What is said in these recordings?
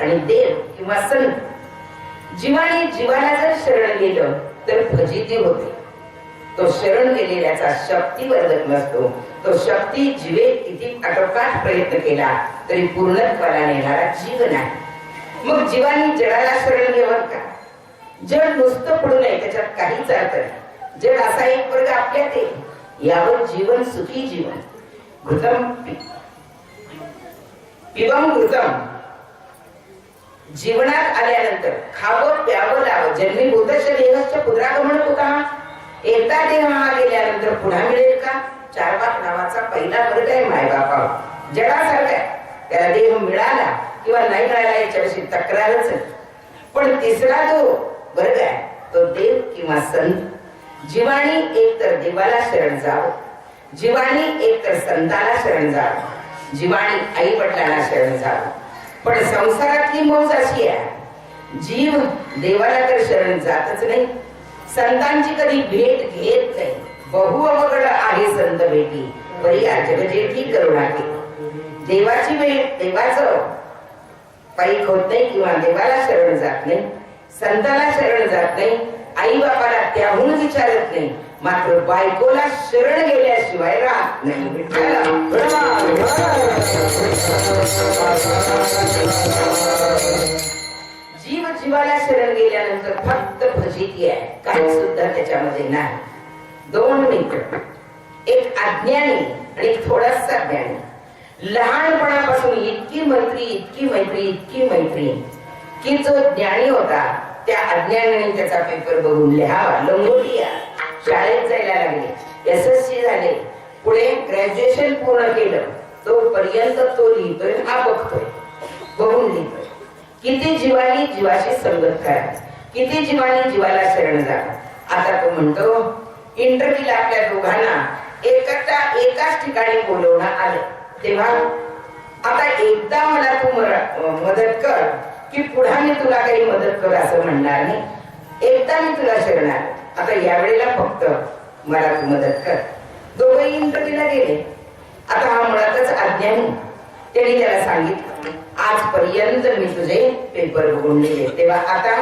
आणि देव किंवा संत. जीवाने जीवाला जर शरण गेलं तर फजिती होते. तो शरण गेलेल्याचा शक्ती वर्धक नसतो. तो शक्ती जीवे किती आटोकाट प्रयत्न केला तरी पूर्णत्वाला नेणारा जीव नाही. मग जीवानी जडाला शरण घ्यावं का? जड नुसतं पडू नये त्याच्यात काहीच अर्थ नाही. जड असा एक वर्ग आपल्यात येईल यावर जीवन सुखी जीवन. घृतम पि- पिबम घृतम. जीवनात आल्यानंतर खावं प्यावं लावं. जन्मीभूत देहस्य म्हणतो होता एकदा देह हा गेल्यानंतर पुन्हा मिळेल का? चार पाच नावाचा पहिला वर्ग आहे मायबापा जगासारखा त्याला देह मिळाला किंवा नाही मिळाला याच्याविषयी तक्रारच पण तिसरा जो वर्ग आहे तो देव किंवा संत. जीवाणी एक तर देवाला शरण जावं. जीवाणी एक तर संताला शरण जावं. जीवाणी आई वडिलांना शरण जावं. पण संसारातली मौज अशी आहे. जीव देवाला तर शरण जातच नाही. संतांची कधी भेट घेत नाही. बहु अवघड आहे संत भेटी. परी जगजेठी करुणा केली देवाची भेट देवाचं पायी होत नाही किंवा देवाला शरण जात नाही. संताला शरण जात नाही. आई बापाला त्याहून विचारत नाही. मात्र बायकोला शरण गेल्याशिवाय राहत नाही. जीव जीवाला शरण गेल्यानंतर फक्त फजिती आहे. काही सुद्धा त्याच्यामध्ये नाही. दोन मित्र एक अज्ञानी आणि एक थोडासा ज्ञानी लहानपणापासून इतकी मैत्री इतकी मैत्री इतकी मैत्री. की जो ज्ञानी होता त्या अज्ञानाने त्याचा पेपर बघून लिहावा. लंगोटिया शाळेत जायला लागले. एस एस सी झाले. पुढे ग्रॅज्युएशन पूर्ण केलं. तोपर्यंत तो लिहितोय हा बघतोय. बघून लिहितोय. किती जीवानी जीवाशी संगत करा किती जीवानी जीवाला शरण जा. आता तो म्हणतो इंटरव्ह्यूला आपल्या दोघांना एकटा एकाच ठिकाणी बोलवणं आलं. तेव्हा आता एकदा मला तू मदत कर की पुढा मी तुला काही मदत कर असं म्हणणार नाही. एकदा मी तुला शरणार आता यावेळेला फक्त मला तू मदत कर. दोघंही इंटरव्ह्यूला गेले. आता हा मुळातच अज्ञानी. त्याने त्याला सांगितलं आजपर्यंत मी तुझे पेपर बघून लिहिले. तेव्हा आता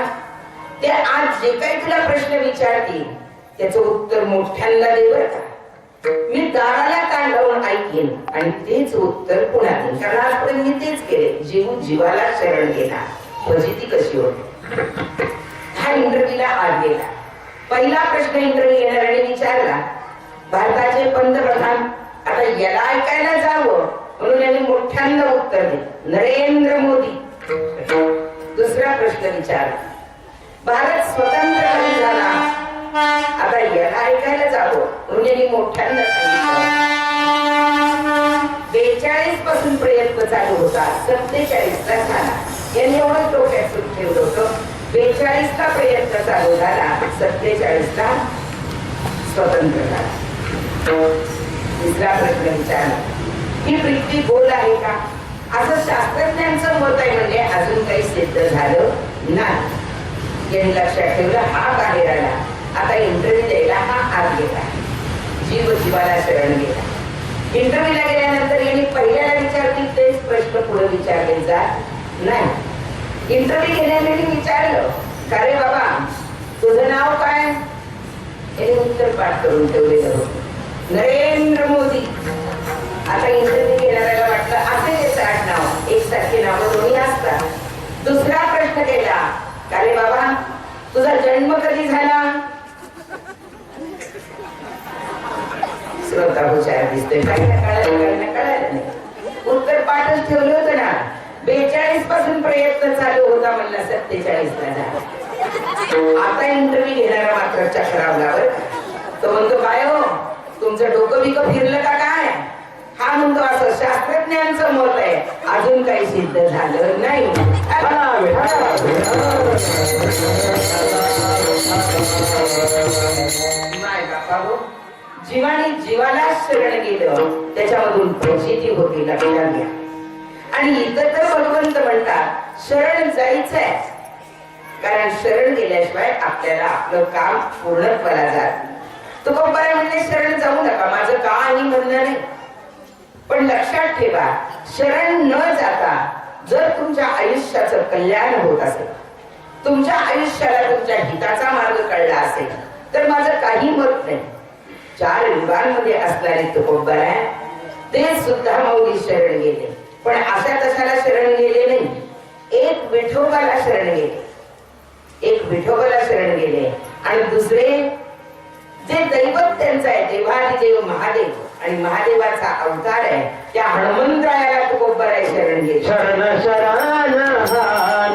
ते आज जे काही तुला प्रश्न विचारतील त्याचं उत्तर मोठ्यांना दे बरं का. मी दाराला कान लावून ऐकेन आणि तेच उत्तर पुन्हा देईन कारण आजपर्यंत मी तेच केले. जीव जीवाला शरण गेला. फजिती कशी होती? हा इंटरव्ह्यूला आज गेला. पहिला प्रश्न इंटरव्ह्यू येणाऱ्याने विचारला भारताचे पंतप्रधान आता याला ऐकायला जावं? म्हणून यांनी मोठ्यांदा उत्तर दिले नरेंद्र मोदी. दुसरा प्रश्न विचारला भारत स्वतंत्र झाला? आता याला ऐकायला जावं म्हणून यांनी मोठ्यांदा सांगितलं. बेचाळीसपासून प्रयत्न चालू होता सत्तेचाळीस ला झाला. यांनी एवढं डोक्यात सुरू ठेवलं होतं. बेचाळीसचा प्रयत्न चालू झाला सत्तेचाळीस ला स्वतंत्र झाला. तिसरा प्रश्न विचारला ही पृथ्वी गोल आहे का? असं शास्त्रज्ञांचं मत आहे म्हणजे अजून काही सिद्ध झालं नाही. यांनी लक्षात ठेवलं हा बाहेर आला. आता इंटरव्ह्यू द्यायला हा आत गेला जीव जीवाला शरण गेला. इंटरव्ह्यूला गेल्यानंतर यांनी पहिल्याला विचारतील तेच प्रश्न पुढे विचारले जात नाही. इंटरव्ह्यू घेण्याने विचारलं का रे बाबा तुझं नाव काय? यांनी उत्तर पाठ करून ठेवलेलं होतं. नरेंद्र मोदी. आता इंटरव्ह्यू घेणाऱ्याला वाटलं असे त्याचं आडनाव एकसारखे नाव दोन्ही असतात. दुसरा प्रश्न केला का रे बाबा तुझा जन्म कधी झाला? श्रोता हुशार दिसतोय काही ना कळालं काही ना कळालं नाही. उत्तर पाठच ठेवलं होतं ना. बेचाळीसपासून प्रयत्न चालू होता म्हणला सत्तेचाळीस ला झाला आता इंटरव्ह्यू घेणारा मात्र चक्रावला तो म्हणतो काय हो तुमचं डोकं बिकं फिरलं का काय? हा म्हणतो असं शास्त्रज्ञांचं मत आहे. अजून काही सिद्ध झालं नाही. बाबा हो, जीवाने जीवाला शरण गेलं. त्याच्यामधून प्रचिती होती लक्षात घ्या. आणि इतर भगवंत म्हणतात शरण जायचंय. कारण शरण गेल्याशिवाय आपल्याला आपलं काम पूर्णत्वाला जात तुकोबारा म्हणले शरण जाऊ नका माझं काही म्हणणं नाही. पण लक्षात ठेवा शरण न जाता जर तुमच्या आयुष्याचं कल्याण होत असेल तुमच्या आयुष्याला तुमच्या हिताचा मार्ग कळला असेल तर माझं काही मत नाही. चार युगांमध्ये असणारे तो आहे ते सुद्धा मौली शरण गेले. पण अशा तशाला शरण गेले नाही? एक विठोबाला शरण गेले. एक विठोबाला शरण गेले. आणि दुसरे जे दैवत त्यांचं आहे देवादिदेव महादेव आणि महादेवाचा अवतार आहे त्या हनुमंतरायाला आहे शरण गेले. शरण शरण शरण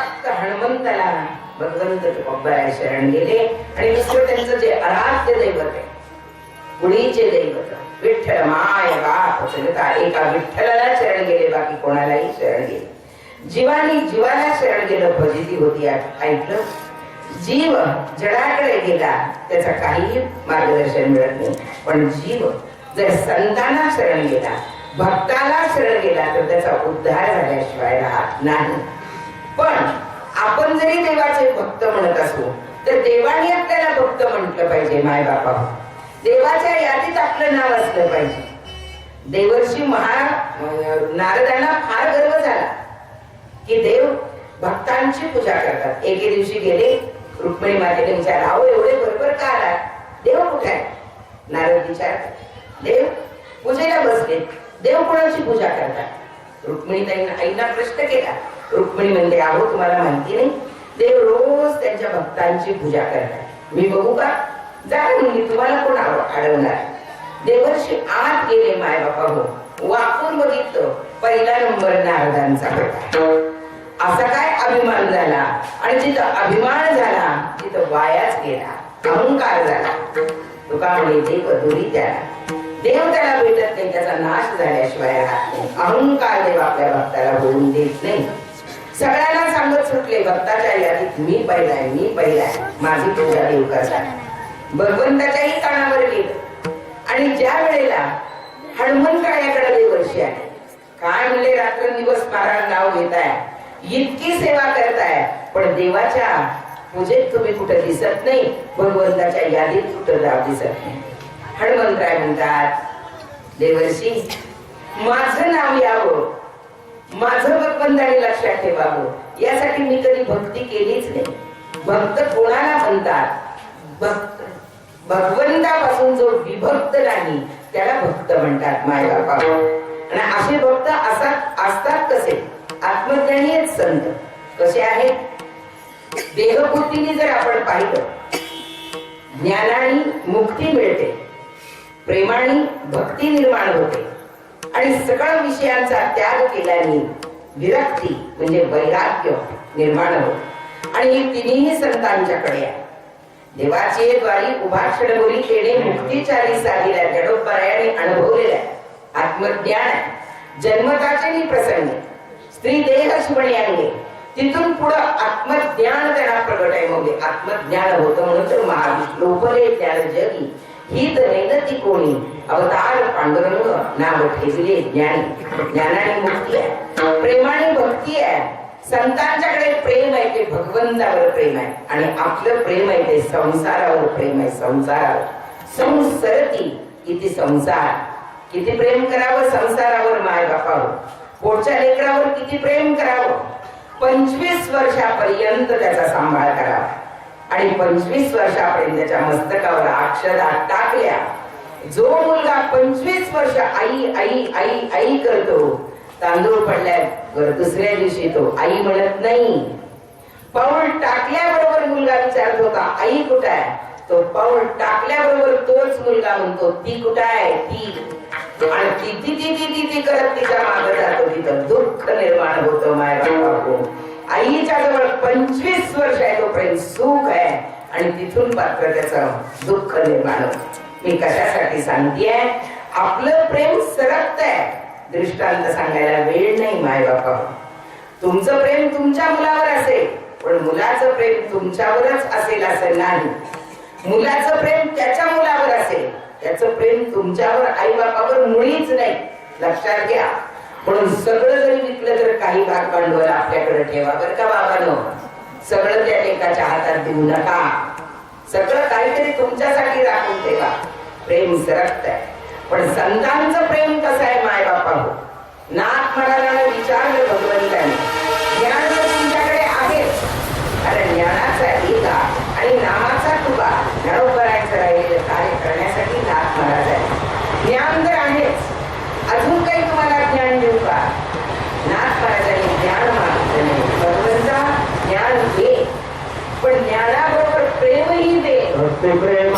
फक्त हनुमंताला भगवंत तुकोबराय शरण गेले आणि दुसरं त्यांचं जे आराध्य दैवत आहे गुढीचे दैवत विठ्ठल माय बाप चलता एका विठ्ठलाला शरण गेले बाकी कोणालाही शरण गेले. जीवानी जीवाला शरण गेलं फजिती होती ऐकलं? जीव जडाकडे गेला त्याचा काही मार्गदर्शन मिळत नाही. पण जीव जर संतांना शरण गेला भक्ताला शरण गेला तर त्याचा उद्धार झाल्याशिवाय राहत नाही. पण आपण जरी देवाचे भक्त म्हणत असू तर देवाने आपल्याला भक्त म्हटलं पाहिजे माय बापा. देवाच्या यादीत आपलं नाव असलं पाहिजे. देवर्षी महा नारदांना फार गर्व झाला की देव भक्तांची पूजा करतात. एके दिवशी गेले रुक्मिणी मातेने विचार अहो एवढे बरोबर का आला देव कुठे आहे? नारद विचार देव पूजेला बसले. देव कोणाची पूजा करतात? रुक्मिणी ताईंना आईना प्रश्न केला रुक्मिणी म्हणते आहो तुम्हाला माहिती नाही देव रोज त्यांच्या भक्तांची पूजा करतात. मी बघू का? जा म्हणली तुम्हाला कोण अडवणार देवर्षी आत गेले माय बापा हो. वाकून बघितलं पहिला नंबर नारदांचा होता असा काय अभिमान झाला? आणि जिथं अभिमान झाला तिथं वायाच गेला. अहंकार झाला. तुका म्हणे देव दुरी त्याला. देव त्याला भेटत नाही त्याचा नाश झाल्याशिवाय राहत नाही. अहंकार देव आपल्या भक्ताला होऊन देत नाही. सगळ्यांना सांगत सुटले भक्ताच्या यादीत मी पहिलाय मी पहिलाय माझी पूजा देऊ करता भगवंताच्याही कानावर गेलं. आणि ज्या वेळेला हनुमंतरायाकडे देवर्षी आले काय म्हणले रात्रंदिवस महाराज नाव घेताय इतकी सेवा करताय पण देवाच्या पूजेत तुम्ही कुठे दिसत नाही भगवंताच्या यादीत कुठं जाव दिसत नाही. हनुमंतराय म्हणतात देवर्षी माझं नाव यावं माझं भगवंताने लक्षात ठेवावं हो. यासाठी मी कधी भक्ती केलीच नाही. भक्त कोणाला म्हणतात? भक्त. भगवंतापासून जो विभक्त नाही त्याला भक्त म्हणतात माय बापा आणि असे भक्त असतात असतात कसे? आत्मज्ञानी आहेत संत. कसे आहेत? देहबुद्धीने जर आपण पाहिलं ज्ञानाने मुक्ती मिळते. प्रेमाने भक्ती निर्माण होते. आणि सगळ्या विषयांचा त्याग केल्याने विरक्ती म्हणजे वैराग्य निर्माण होत. आणि हे तिन्ही संतांच्याकडे आहे. देवाचे द्वारी उभा क्षणभरी येणे मुक्तीचारी साधीला जडोपरायाने अनुभवलेला आहे. आत्मज्ञान आहे. जन्मताचे मी प्रसंगी स्त्री देह शिवणे अंगे तिथून पुढं आत्मज्ञान त्यांना प्रगट आहे. मग आत्मज्ञान होतं म्हणून तर महाविष्णू उपले ज्ञान जगी ही तर नैनती कोणी अवतार पांडुरंग नाव ठेवले ज्ञानी. ज्ञानाने मुक्ती आहे. प्रेमाने भक्ती आहे. संतांच्याकडे प्रेम आहे ते भगवंतावर प्रेम आहे. आणि आपलं प्रेम आहे ते संसारावर प्रेम आहे संसारावर. संसरती किती संसार. किती प्रेम करावं संसारावर माय बापावर पोटच्या लेकरावर किती प्रेम करावं. पंचवीस वर्षापर्यंत त्याचा सांभाळ करावा. आणि पंचवीस वर्षापर्यंत त्याच्या मस्तकावर अक्षरा टाकल्या. जो मुलगा पंचवीस वर्ष आई आई आई आई करतो तांदूळ पडल्या दुसऱ्या दिवशी तो आई म्हणत नाही. पाऊल टाकल्याबरोबर मुलगा विचारत होता आई कुठं आहे? तो पाऊल टाकल्याबरोबर तोच मुलगा म्हणतो ती कुठं आहे? ती. आणि ती ती ती ती ती करत तिच्यामागे जातो. तिथं दुःख निर्माण होतं माय बापू. आईच्या जवळ पंचवीस वर्ष आहे तोपर्यंत सुख आहे. आणि तिथून मात्र त्याचं दुःख निर्माण मी कशासाठी सांगते आपलं प्रेम सरकत आहे. दृष्टांत सांगायला वेळ नाही माय बापा तुमचं प्रेम तुमच्या मुलावर असेल पण मुलाचं प्रेम तुमच्यावरच असेल असं नाही. मुलाचं प्रेम त्याच्या मुलावर असेल. त्याचं प्रेम तुमच्यावर आई बापावर मुळीच नाही. लक्षात घ्या. म्हणून सगळं जरी विकलं तर काही भाग भांडवल आपल्याकडे ठेवा बरं का बाबानो? सगळं त्या एकाच्या हातात देऊ नका. सगळं काहीतरी तुमच्यासाठी राखून ठेवा. प्रेम सरकत आहे पण संतांचं प्रेम कसं आहे माय बापा हो नाथ महाराजांना विचारलं भगवंताने. ज्ञान तुमच्याकडे आहे. कारण ज्ञानाचा एका आणि नामाचा तुका बरोबर राहिलेलं कार्य करण्यासाठी नाथ महाराज आहे ज्ञान तर आहेच अजून काही तुम्हाला ज्ञान देऊ का नाथ महाराजांनी ज्ञान मागितलं नाही भगवंता ज्ञान दे पण ज्ञानाबरोबर प्रेमही दे भक्ती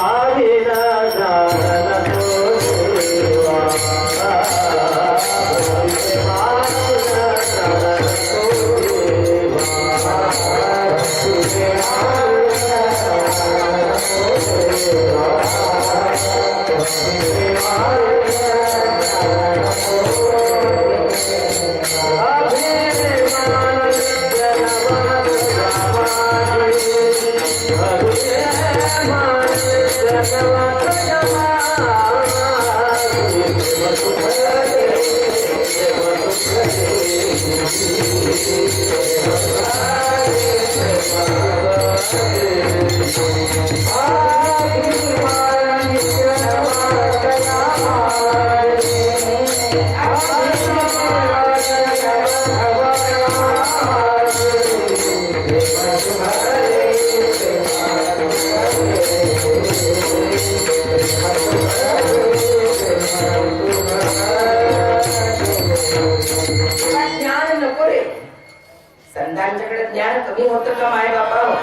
कमी होतं का माय बापा?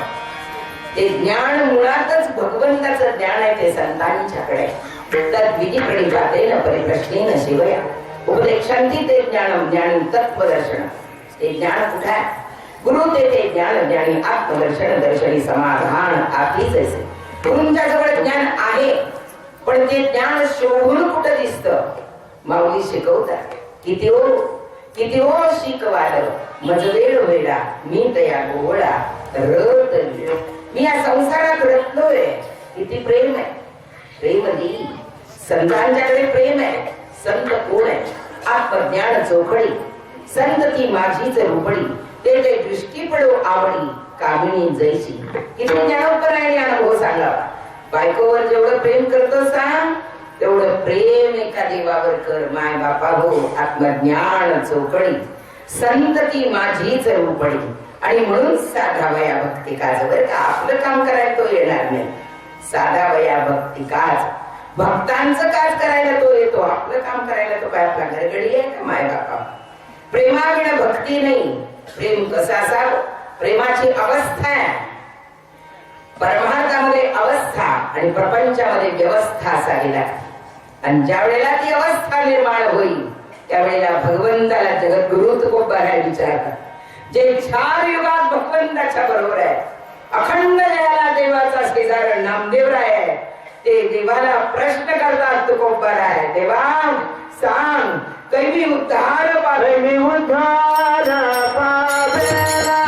ते ज्ञान मुळातच भगवंताचं ज्ञान आहे ते संतांच्याकडे. तर विधीकडे जाते न परिप्रश्नेन शिवया. उपदेशांती ते ज्ञान ज्ञानी तत्वदर्शन ते ज्ञान कुठे आहे? गुरु ते ते ज्ञान ज्ञानी आत्मदर्शन दर्शनी समाधान आपलीच असे गुरुंच्या जवळ ज्ञान आहे पण ते ज्ञान शोभून कुठं दिसत? माऊली शिकवतात किती हो? किती हो शिकवाल मजवेळ वेळा मी तया गोवळा रत मी या संसारात रतलोय किती प्रेम आहे. प्रेम देई संतांच्याकडे प्रेम आहे. संत कोण आहे. आत्मज्ञान चोखडी संत ती माझीच रुपडी ते ते दृष्टी पडो आवडी कामिणी जैशी किती ज्ञानोपरायणी अनुभव सांगावा. बायकोवर जेवढं प्रेम करतो सांग तेवढं प्रेम एका देवावर कर माय बापा हो आत्मज्ञान चौकडी. संतती माझीच रूपडी. आणि म्हणून साधावया भक्ती काज बरं का आपलं काम करायला तो येणार नाही. साधावया भक्ती काज. भक्तांचं काज करायला तो येतो आपलं काम करायला तो काय आपला घरगडी आहे का माय बापा? प्रेमाविण भक्ती नाही. प्रेम कसा असावं? प्रेमाची अवस्था आहे. परमार्थामध्ये अवस्था आणि प्रपंचामध्ये व्यवस्था असावी लागते. आणि ज्या वेळेला ती अवस्था निर्माण होईल त्यावेळेला भगवंताला जगद्गुरु तुकोबाराय विचारतात जे चार युगात भगवंताच्या बरोबर आहे अखंड जयाला देवाचा शेजार नामदेवराय आहे ते देवाला प्रश्न करतात तुकोबाराय देवा सांग कैवी उद्धार पावे? प्रेमी उद्धार पावेला.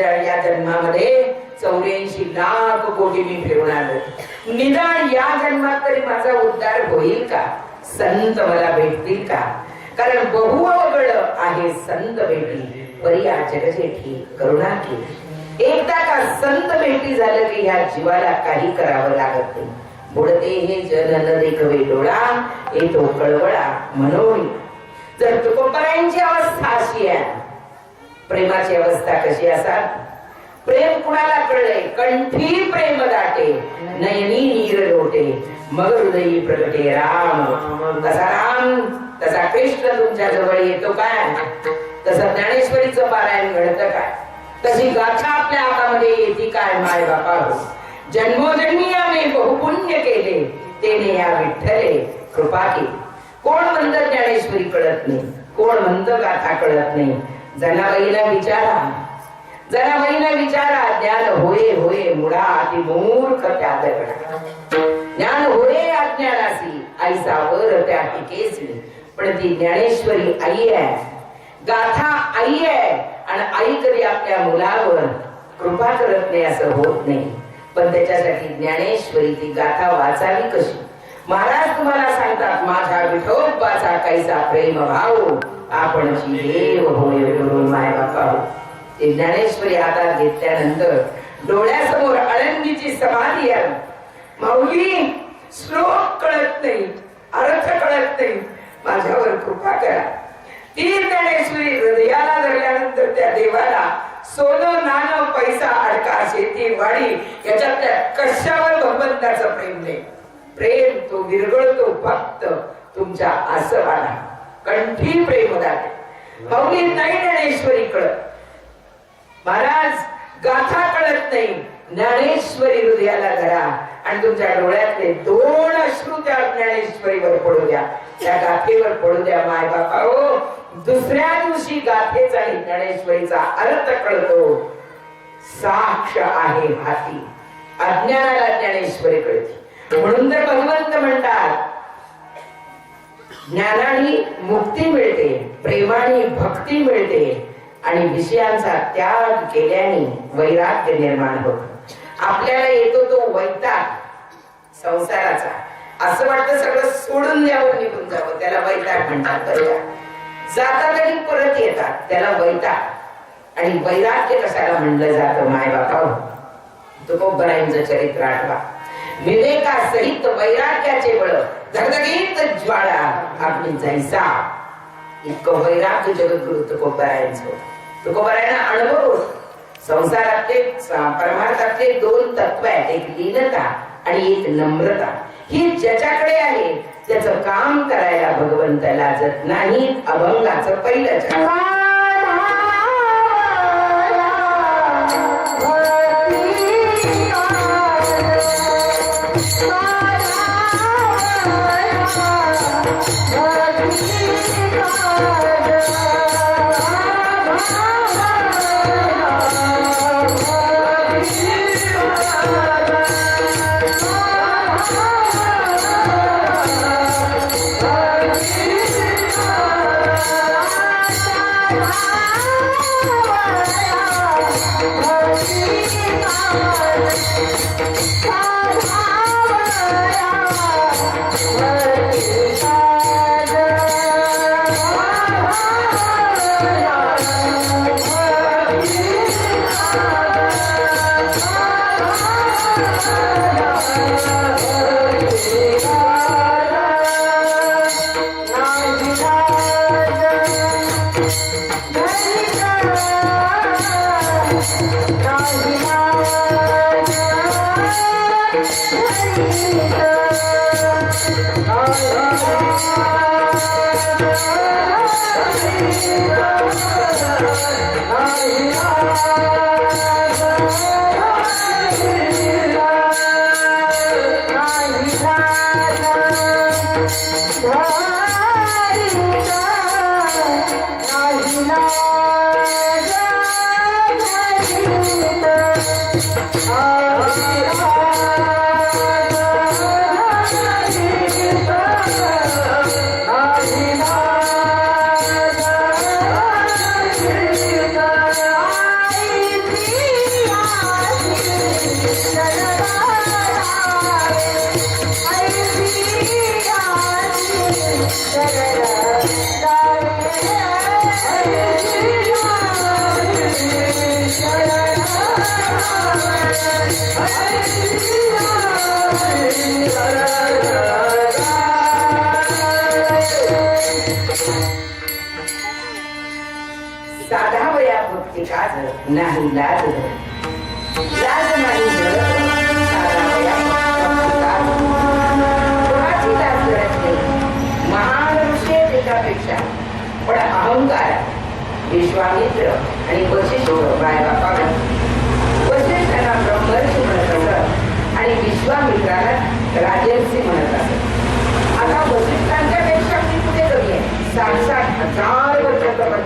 या या जन्मामध्ये चौऱ्याऐंशी लाख कोटी मी फिरून आलो. निदान या जन्मात तरी माझा उद्धार होईल का? संत मला भेटतील का? कारण बहु अवघड आहे संत भेटी. परी या जगजेठी करुणा केली. एकदा का संत भेटी झालं की ह्या जीवाला काही करावं लागत नाही. बुडते हे जन देखवे डोळा येतो कळवळा मनोळी जर तुकोबरायांची अवस्था अशी आहे प्रेमाची अवस्था कशी असाल? प्रेम कुणाला कळले कंठी प्रेम दाटे नयनी नीर लोटे मग हृदयी प्रगटे राम. तसा राम तसा कृष्ण तुमच्या जवळ येतो काय? तसं ज्ञानेश्वरीचं पारायण घडतं काय? तशी गाथा आपल्या हातामध्ये येते काय माय बापा हो? जन्मोजन्मी आम्ही बहुपुण्य केले तेने या विठ्ठले कृपा केली. कोण म्हणतं ज्ञानेश्वरी कळत नाही? कोण म्हणतं गाथा कळत नाही? जनाबाईला विचारा. जनाबाईला विचारा ज्ञान होय होय मुळा अति मूर्ख त्या दगडा ज्ञान होय अज्ञानासी आईचा वर त्या टिकेसली पण ती ज्ञानेश्वरी आई आहे. गाथा आई आहे आणि आई कधी आपल्या मुलावर कृपा करत नाही असं होत नाही. पण त्याच्यासाठी ज्ञानेश्वरी ती गाथा वाचावी कशी? महाराज तुम्हाला सांगतात माझ्या विठोबाचा कैसा प्रेम भाऊ आपण देव होय गुरु माय बापा ते ज्ञानेश्वरी हातात घेतल्यानंतर डोळ्यासमोर आळंदीची समाधी आहे. माऊली श्लोक कळत नाही अर्थ कळत नाही. माझ्यावर कृपा करा. ती ज्ञानेश्वरी हृदयाला धरल्यानंतर त्या देवाला सोनं नाणं पैसा अडका शेती वाडी याच्यातल्या कशावर भगवंताचं प्रेम नाही. प्रेम तो विरगळतो फक्त तुमच्या आसवाला कंठी प्रेम दाटे माऊली नाही ज्ञानेश्वरी कळत महाराज गाथा कळत नाही. ज्ञानेश्वरी हृदयाला धरा आणि तुमच्या डोळ्यातले दोन अश्रू त्या ज्ञानेश्वरीवर पडू द्या. त्या गाथेवर पडू द्या माय बापा. हो दुसऱ्या दिवशी गाथेचा ज्ञानेश्वरीचा अर्थ कळतो. साक्ष आहे हाती अज्ञानाला ज्ञानेश्वरी कळते. म्हणून तर भगवंत म्हणतात ज्ञानाने मुक्ती मिळते प्रेमाने भक्ती मिळते आणि विषयांचा त्याग केल्याने वैराग्य निर्माण होत. आपल्याला येतो तो वैताग संसाराचा. असं वाटतं सगळं सोडून द्यावं निघून जावं. त्याला वैताग म्हणतात जाता का? परत येतात त्याला वैताग. आणि वैराग्य कशाला म्हणलं जातं माय बापा तुकोबरायांचं चरित्र आठवा. विवेकासहित वैराग्याचे बळ धगधगीत ज्वाळा आपली जायचा इतकं वैराग्य जगद्गुरु तुकोबरायांचं. होतं. अनुभव संसारातले परमार्थातले दोन तत्व आहेत एक लीनता आणि एक नम्रता. ही ज्याच्याकडे आहे त्याचं काम करायला भगवंत लाजत नाही अभंगाचं पहिलं Yeah.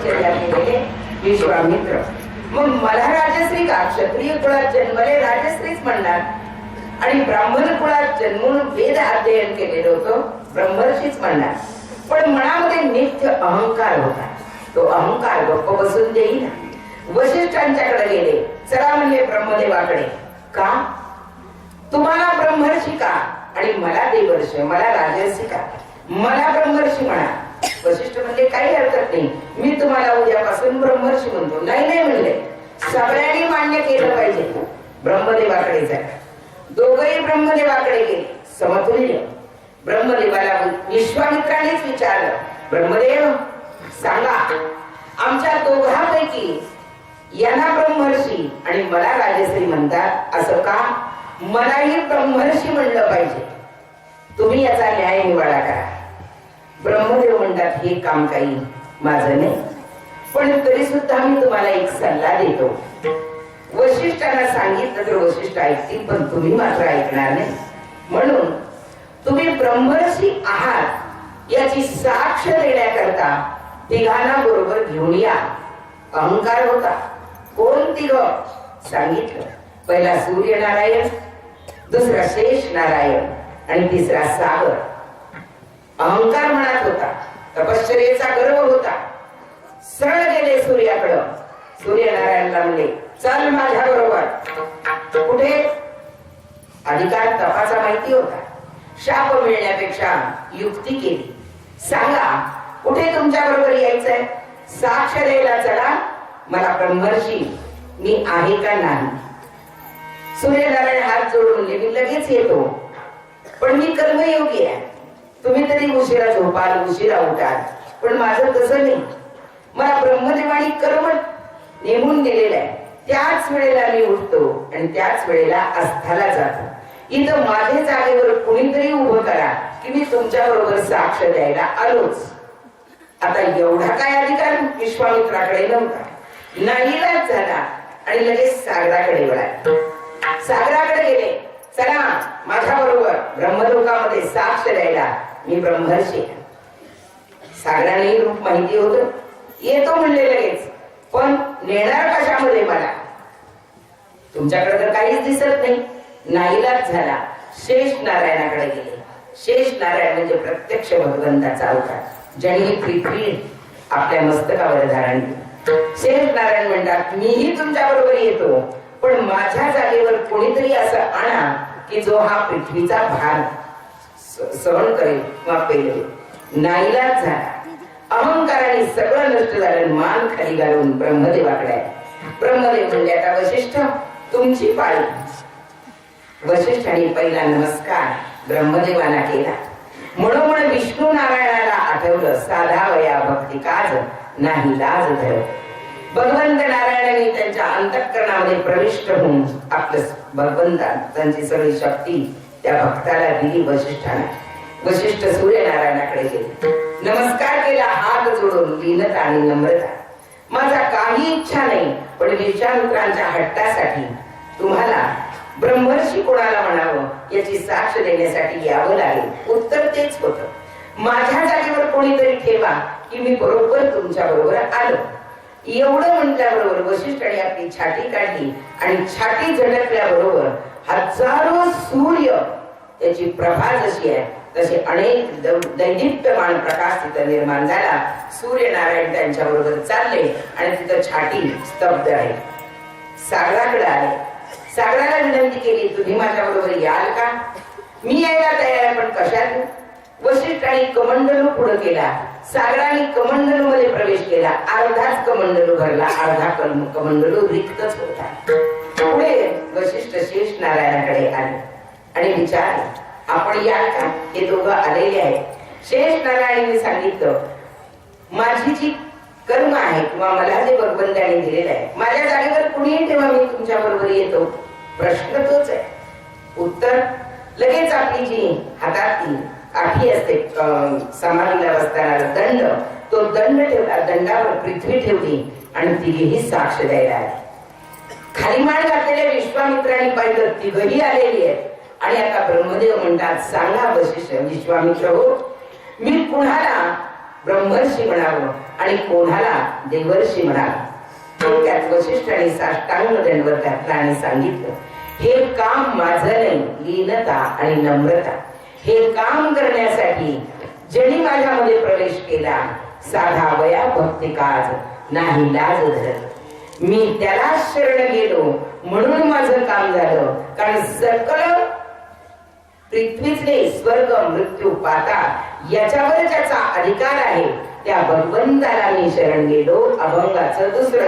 केलेले विश्वामित्र. मग मला राजश्री का? क्षत्रिय कुळात जन्मले राजश्रीच म्हणणार. आणि ब्राह्मण कुळात जन्मून वेद अध्ययन केलेलं होतं ब्रह्मर्षीच म्हणणार. पण मनामध्ये नित्य अहंकार होता. तो अहंकार गप्प बसून देईना. वशिष्ठांच्याकडे गेले. चला म्हणले ब्रह्मदेवाकडे. का? तुम्हाला ब्रह्मर्षी का? आणि मला देवर्ष मला राजर्षी का? मला ब्रह्मर्षी म्हणा. वशिष्ठ म्हणजे काही हरकत नाही. मी तुम्हाला उद्यापासून ब्रह्मर्षी म्हणतो. नाही नाही म्हणले. सगळ्यांनी मान्य केलं पाहिजे. ब्रह्मदेवाकडे जा दोघही ब्रह्मदेवाकडे गेले. समतुल्य. ब्रह्मदेवाला विश्वामित्रानेच विचारलं ब्रह्मदेव सांगा आमच्या दोघांपैकी यांना ब्रह्मर्षी आणि मला राजश्री म्हणतात असं का? मलाही ब्रह्मर्षी म्हणलं पाहिजे. तुम्ही याचा न्याय निवाडा करा. ब्रह्मदेव म्हणतात हे काम काही माझं नाही. पण तरी सुद्धा मी तुम्हाला एक सल्ला देतो. वशिष्ठांना सांगितलं तर वशिष्ठ ऐकतील पण तुम्ही मात्र ऐकणार नाही. म्हणून तुम्ही ब्रह्मर्षी आहात याची साक्ष देण्याकरता तिघांना बरोबर घेऊन या. अहंकार होता. कोण तिघ? सांगितलं. पहिला सूर्यनारायण दुसरा शेष नारायण आणि तिसरा सागर. अहंकार म्हणत होता. तपश्चर्याचा गर्व होता. सरळ गेले सूर्याकडं. सूर्यनारायणला म्हणले चल माझ्या बरोबर कुठे? अधिकार तपाचा माहिती होता. शाप मिळण्यापेक्षा युक्ती केली. सांगा कुठे तुमच्या बरोबर यायचंय? साक्ष द्यायला चला. मला ब्रह्मर्षी मी आहे का नाही? सूर्यनारायण हात जोडून मी लगेच येतो. पण मी कर्मयोगी आहे. तुम्ही तरी उशिरा झोपाल उशिरा उठाल. पण माझं तसं नाही. मला ब्रह्मदेवाने कर्म नेमून गेलेलं आहे. त्याच वेळेला मी उठतो आणि त्याच वेळेला अस्थाला जातो. इथं माझ्या जागेवर कुणीतरी उभं करा की मी तुमच्या बरोबर साक्ष द्यायला आलोच. आता एवढा काय अधिकार विश्वामित्राकडे नव्हता. नाहीलाच झाला आणि लगेच सागराकडे वळा सागराकडे गेले. चला माझ्या बरोबर ब्रह्मलोकामध्ये साक्ष द्यायला मी ब्रह्मर्षी. सागराने रूप माहिती होत. येतो म्हणले लगेच पण नेणार कशामध्ये मला? तुमच्याकडे तर काहीच दिसत नाही. नाईलाच झाला. शेष नारायणाकडे गेले. शेष नारायण म्हणजे प्रत्यक्ष भगवंताचा अवतार. ज्यांनी पृथ्वी आपल्या मस्तकावर धारण केली. शेष नारायण म्हणतात मीही तुमच्या बरोबर येतो. पण माझ्या जागेवर कोणीतरी असं आणा की जो हा पृथ्वीचा भार सहन करेल किंवा पेलेल नाईलाच झाला. अहंकाराने सगळं नष्ट झालं मान खाली घालून ब्रह्मदेवाकडे ब्रह्मदेव म्हणले आता वशिष्ठ तुमची पाळी. वशिष्ठाने पहिला नमस्कार ब्रह्मदेवाला केला. म्हणून विष्णू नारायणाला आठवलं साधा वया भक्ती काज नाही लाज धर भगवंत नारायणाने त्यांच्या अंतःकरणामध्ये प्रविष्ट होऊन आपलं भगवंतात त्यांची सगळी शक्ती त्या भक्ताला दिली वशिष्ठाने. वशिष्ठ सूर्यनारायणाकडे गेले. नमस्कार केला हात जोडून लीनता आणि नम्रता. माझा काही इच्छा नाही पण विश्वामित्रांच्या हट्टासाठी तुम्हाला ब्रह्मर्षी कोणाला म्हणावं याची साक्ष देण्यासाठी यावं लागेल. उत्तर तेच होत. माझ्या जागेवर कोणीतरी ठेवा की मी बरोबर तुमच्या बरोबर आलो. एवढं म्हटल्याबरोबर वशिष्ठाने आपली छाती काढली आणि छाती झटकल्याबरोबर हजारो सूर्य त्याची प्रभा जशी आहे तसे अनेक द- दैदिप्यमान प्रकाश तिथं निर्माण झाला. सूर्यनारायण त्यांच्या बरोबर चालले आणि तिथं छाती स्तब्ध आहे. सागराकडे आले. सागराला विनंती केली तुम्ही माझ्या बरोबर याल का? मी यायला तयार आहे पण कशात? वशिष्ठाने कमंडलू पुढे केला सागराने कमंडलू मध्ये प्रवेश केला. अर्धाच कमंडलू भरला. अर्धा कम- कमंडलू रिक्तच होता. पुढे वशिष्ठ शेष नारायणाकडे आले. आणि विचार आपण या का? हे दोघं आलेले आहेत. शेष नारायणने सांगितलं माझी जी कर्म आहे किंवा मला जे भगवंताने दिलेलं आहे माझ्या जागेवर कुणीही ठेवा मी तुमच्या बरोबर येतो. प्रश्न तोच आहे. उत्तर लगेच आपली जी हातातली काठी असते. अं, असताना दंड. तो दंड ठेवला दंडावर पृथ्वी ठेवली आणि तिघेही साक्ष द्यायला आली. खाली माळ घातलेल्या विश्वामित्रांनी पाहिलं तिघही आलेली आहेत. आणि आता ब्रह्मदेव म्हणतात सांगा वशिष्ठ विश्वामित्र हो मी कुणाला ब्रह्मर्षी म्हणावं आणि कोणाला देवर्षी म्हणावं? त्यात वशिष्ठाने साष्टांग दंडवर घातला आणि सांगितलं हे काम माझं नाही लीनता आणि नम्रता. हे काम करण्यासाठी ज्यांनी माझ्यामध्ये प्रवेश केला साधा वया भक्ती काज नाही लाज धरत. मी त्याला शरण गेलो म्हणून माझं काम झालं. कारण सकल पृथ्वीतले स्वर्ग मृत्यू पाता याच्यावर ज्याचा अधिकार आहे त्या भगवंताला मी शरण गेलो अभंगाचं दुसरं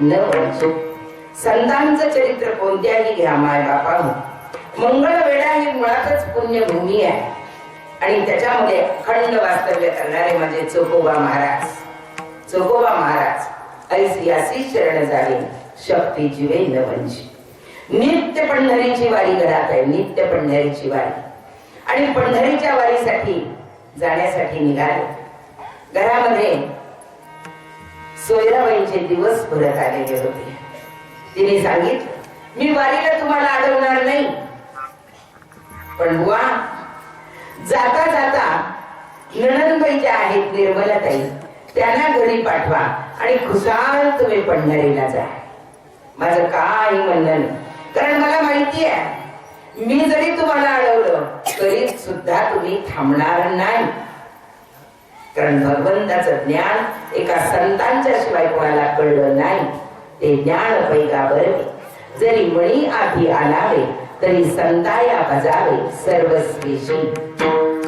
न वाचो. संतांचं चरित्र कोणत्याही घ्या माय बापा हो. मंगळ वेळा ही मुळातच पुण्यभूमी आहे. आणि त्याच्यामध्ये अखंड वास्तव्य करणारे माझे चोकोबा महाराज. चोकोबा महाराज ऐसी अशी शरण जावे शक्ती जीवे नवंशी. नित्य पंढरीची वारी घरात आहे नित्य पंढरीची वारी. आणि पंढरीच्या वारीसाठी जाण्यासाठी निघाले. घरामध्ये सोयराबाईंचे दिवस भरत आलेले होते. तिने सांगितलं मी वारीला तुम्हाला अडवणार नाही. पण बुवा जाता जाता नणनबाई ज्या आहेत निर्मलाताई त्यांना घरी पाठवा आणि खुशाल तुम्ही पंढरीला जा. माझं काही म्हणणं कारण मला माहिती आहे मी जरी तुम्हाला अडवलं तरी सुद्धा तुम्ही थांबणार नाही. कारण भगवंताचं ज्ञान एका संतांच्या शिवाय कोणाला कळलं नाही. ते ज्ञान पैगावर जरी मणी आधी आणावे तरी संताया बजावे सर्वस्वीशी.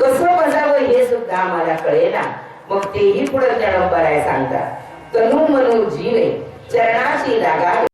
कसं बजावं हे सुद्धा आम्हाला कळेना. मग तेही पुढे ज्ञानोबराय सांगतात. तनु मनु जीवे चरणाची लागावे.